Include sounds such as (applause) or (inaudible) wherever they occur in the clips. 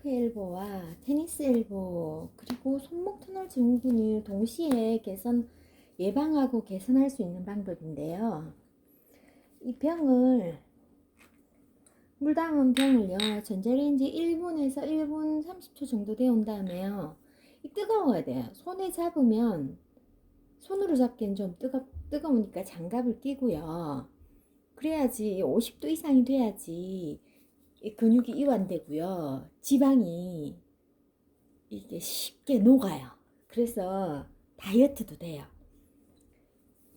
골프 엘보와 테니스 엘보 그리고 손목 터널 증후군을 동시에 개선 예방하고 개선할 수 있는 방법인데요. 이 병을 물 담은 병을요 전자레인지 1분에서 1분 30초 정도 데운 다음에요 이 뜨거워야 돼요 손에 잡으면 손으로 잡기엔 좀 뜨거, 뜨거우니까 장갑을 끼고요 그래야지 50도 이상이 돼야지 이 근육이 이완되고요. 지방이 이게 쉽게 녹아요. 그래서 다이어트도 돼요.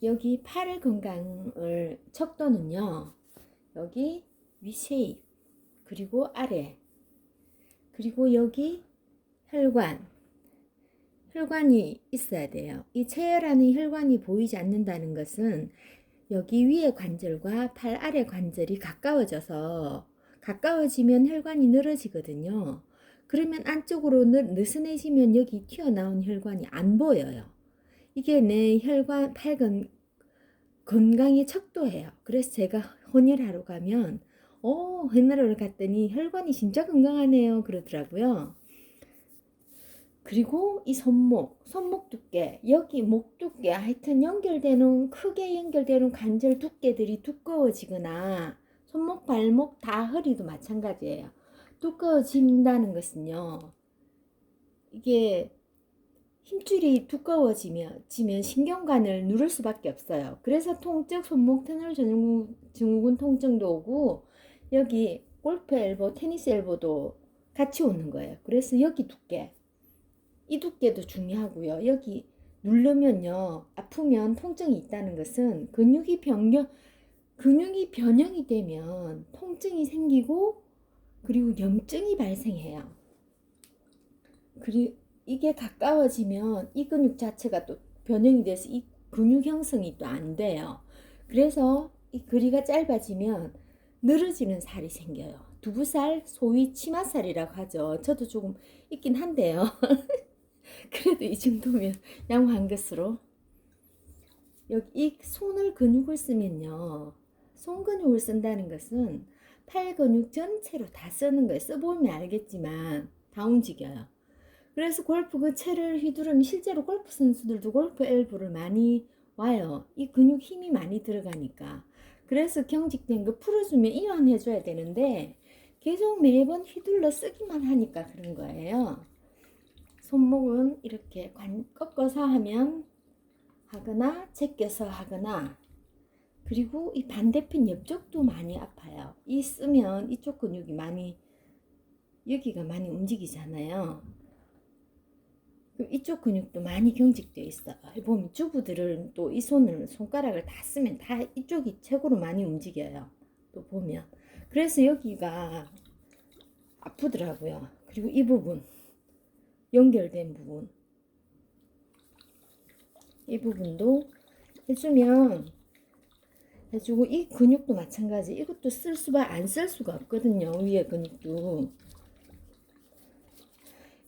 여기 팔 건강을 척도는요 여기 위쉐입 그리고 아래 그리고 여기 혈관. 혈관이 있어야 돼요. 이 체열하는 혈관이 보이지 않는다는 것은 여기 위에 관절과 팔 아래 관절이 가까워져서 가까워지면 혈관이 늘어지거든요. 그러면 안쪽으로 느, 느슨해지면 여기 튀어나온 혈관이 안 보여요. 이게 내 혈관 팔건 건강의 척도예요. 그래서 제가 헌혈하러 가면 어, 헌혈하러 갔더니 혈관이 진짜 건강하네요. 그러더라고요. 그리고 이 손목, 손목 두께, 여기 목 두께, 하여튼 연결되는, 크게 연결되는 관절 두께들이 두꺼워지거나, 손목, 발목, 다 허리도 마찬가지예요. 두꺼워진다는 것은요, 이게 힘줄이 두꺼워지면 지면 신경관을 누를 수밖에 없어요. 그래서 통증, 손목 터널 증후군 통증도 오고, 여기 골프 엘보, 테니스 엘보도 같이 오는 거예요. 그래서 여기 두께, 이 두께도 중요하고요. 여기 누르면요. 아프면 통증이 있다는 것은 근육이 변경 근육이 변형이 되면 통증이 생기고 그리고 염증이 발생해요. 그리고 이게 가까워지면 이 근육 자체가 또 변형이 돼서 이 근육 형성이 또 안 돼요. 그래서 이 거리가 짧아지면 늘어지는 살이 생겨요. 두부살, 소위 치마살이라고 하죠. 저도 조금 있긴 한데요. (laughs) 그래도 이 정도면 양호한 것으로 여기 이 손을 근육을 쓰면요 손 근육을 쓴다는 것은 팔 근육 전체로 다 쓰는 거예요. 써보면 알겠지만 다 움직여요. 그래서 골프 그 채를 휘두르면 실제로 골프 선수들도 골프 엘보를 많이 와요. 이 근육 힘이 많이 들어가니까. 그래서 경직된 거 풀어주면 이완해줘야 되는데 계속 매번 휘둘러 쓰기만 하니까 그런 거예요. 손목은 이렇게 관, 꺾어서 하면 하거나 제껴서 하거나 그리고 이 반대편 옆쪽도 많이 아파요. 이 쓰면 이쪽 근육이 많이 여기가 많이 움직이잖아요. 이쪽 근육도 많이 경직되어 있어요. 보면 주부들은 또 이 손을 손가락을 다 쓰면 다 이쪽이 최고로 많이 움직여요. 또 보면 그래서 여기가 아프더라고요. 그리고 이 부분 연결된 부분 이 부분도 해주면 해주고 이 근육도 마찬가지. 이것도 쓸 수가 안 쓸 수가 없거든요 위에 근육도.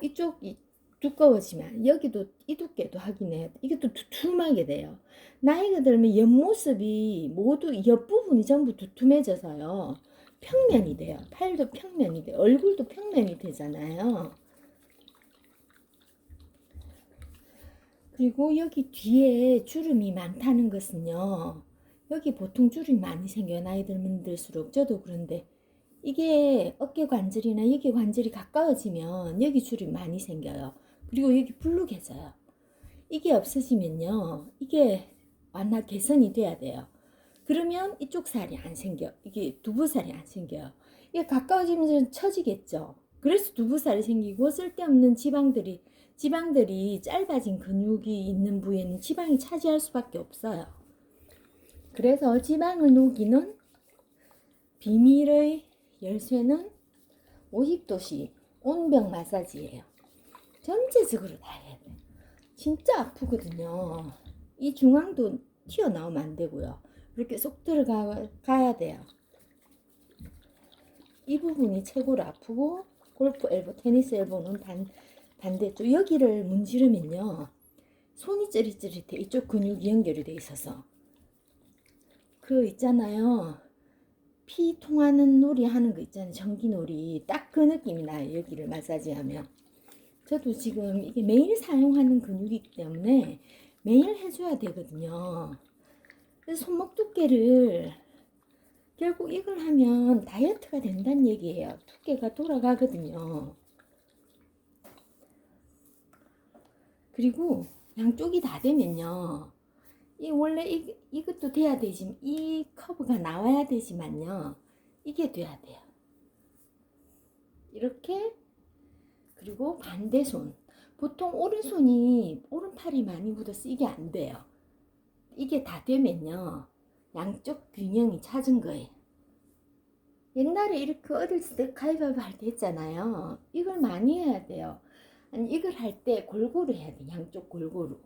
이쪽이 두꺼워지면 여기도 이 두께도 확인해. 이게 또 두툼하게 돼요. 나이가 들면 옆모습이 모두 옆부분이 전부 두툼해져서요 평면이 돼요. 팔도 평면이 돼. 얼굴도 평면이 되잖아요. 그리고 여기 뒤에 주름이 많다는 것은요. 여기 보통 주름이 많이 생겨요. 나이 들면 들수록. 저도 그런데 이게 어깨 관절이나 여기 관절이 가까워지면 여기 주름이 많이 생겨요. 그리고 여기 불룩해져요. 이게 없어지면요. 이게 완화 개선이 돼야 돼요. 그러면 이쪽 살이 안 생겨. 이게 두부살이 안 생겨요. 이게 가까워지면 처지겠죠. 그래서 두부살이 생기고 쓸데없는 지방들이 지방들이 짧아진 근육이 있는 부위에는 지방이 차지할 수밖에 없어요. 그래서 지방을 녹이는 비밀의 열쇠는 50도씨 온병 마사지예요. 전체적으로 다 해야 돼. 진짜 아프거든요. 이 중앙도 튀어나오면 안 되고요. 이렇게 쏙 들어가 가야 돼요. 이 부분이 최고로 아프고 골프 엘보, 테니스 엘보는 반 반대쪽 여기를 문지르면요. 손이 찌릿찌릿해. 이쪽 근육이 연결이 돼 있어서. 그 있잖아요. 피 통하는 놀이 하는 거 있잖아요. 전기 놀이. 딱 그 느낌이 나요. 여기를 마사지 하면. 저도 지금 이게 매일 사용하는 근육이기 때문에 매일 해줘야 되거든요. 손목 두께를 결국 이걸 하면 다이어트가 된다는 얘기예요. 두께가 돌아가거든요. 그리고 양쪽이 다 되면요. 이 원래 이, 이것도 돼야 되지만 이 커브가 나와야 되지만요. 이게 돼야 돼요. 이렇게 그리고 반대손. 보통 오른손이 오른팔이 많이 묻어서 이게 안 돼요. 이게 다 되면요. 양쪽 균형이 찾은 거예요. 옛날에 이렇게 어렸을 때 가위바위보 할 때 했잖아요. 이걸 많이 해야 돼요. 아니 이걸 할 때 골고루 해야 돼. 양쪽 골고루.